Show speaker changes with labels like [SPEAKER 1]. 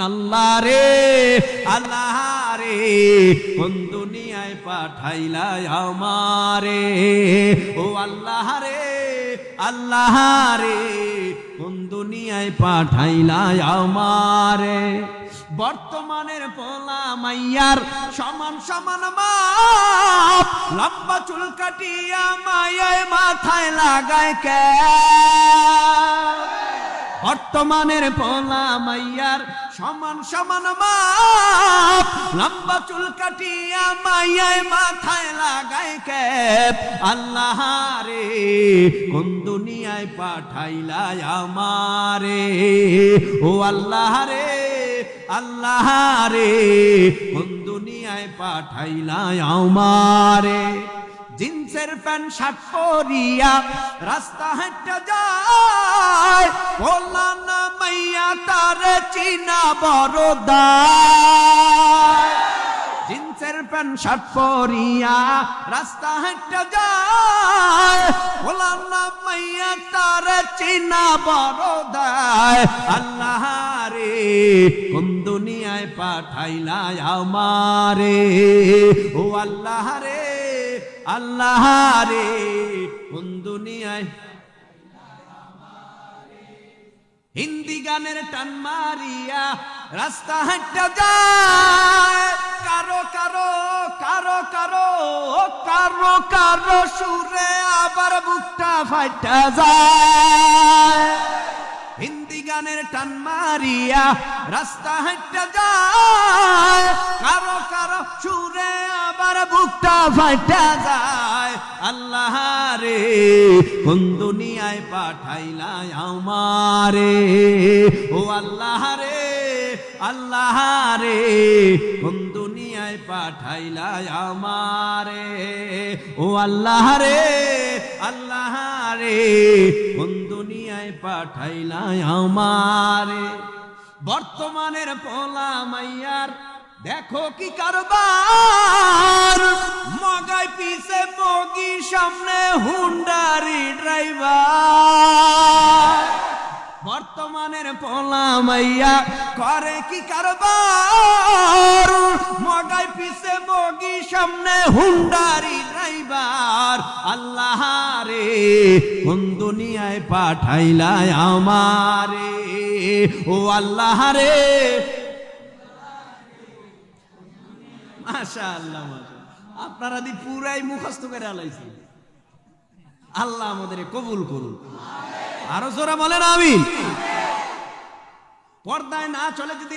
[SPEAKER 1] আল্লাহ রে আল্লাহ রে, কোন দুনিয়ায় পাঠাইলা আমারে? ও আল্লাহ রে আল্লাহ রে, কোন দুনিয়ায় পাঠাইলা আমারে? বর্তমানের পোলা মাইয়ার সমান সমান মাপ, লম্বা চুল কাটিয়া মায়ায় মাথায় লাগায় কে? বর্তমানের পোলা মাইয়ার সমান সমান মাপ। লম্বা চুল কাটিয়া মাইয়ায় মাথায় লাগায় ক্যাপ। আল্লাহ রে, কোন দুনিয়ায় পাঠাইলা আমারে? ও আল্লাহ রে আল্লাহ রে, কোন দুনিয়ায় পাঠাইলা আমারে? জিন্সের প্যান্ট শার্ট পরিয়া রাস্তা হেঁটে যায়। তার চিনা বড় জিন্সের প্যান্ট, শার্ট পরিয়া রাস্তা হেঁটে যায়। বললা না মাইয়া তার চিনা বড় দায়। আল্লাহ রে, কোন দুনিয়ায় পাঠাইলা আমারে? ও আল্লাহ রে আল্লাহ রে, কোন দুনিয়ায় হিন্দি গানের টান মারিয়া রাস্তা হাঁটতে যায়। কারও কারও কারও কারও কারও কারও সুরে আবার বুকটা ফাইটা যায়। হিন্দি গানের টান মারিয়া রাস্তা হাঁটতে যায়। কারও কারও সুরে আবার বুকটা ফাইটা যায়। আল্লাহ রে, কোন দুনিয়ায় পাঠাইলা আমারে? ও আল্লাহ রে আল্লাহ রে, কোন দুনিয়ায় পাঠাইলা আমারে? ও আল্লাহ রে আল্লাহ রে, কোন দুনিয়ায় পাঠাইলা আমারে? বর্তমানের পোলা মাইয়ার, দেখো কি কারবার। মগাই সামনে হুন্ডারি ড্রাইভার। বর্তমানের পোলা মাইয়া করে কি কারবার? মগাই পিছে মগি সামনে হুন্ডারি ড্রাইভার। আল্লাহ রে, কোন দুনিয়ায় পাঠাইলায় আমারে? ও আল্লাহ রে। মাশা আল্লাহ আপনারা দি পুরাই মুখস্থ করে আলাইছি আল্লাহ আমাদের কবুল করুন। আরও জোরা বলেন আমি পর্দায় না চলে যদি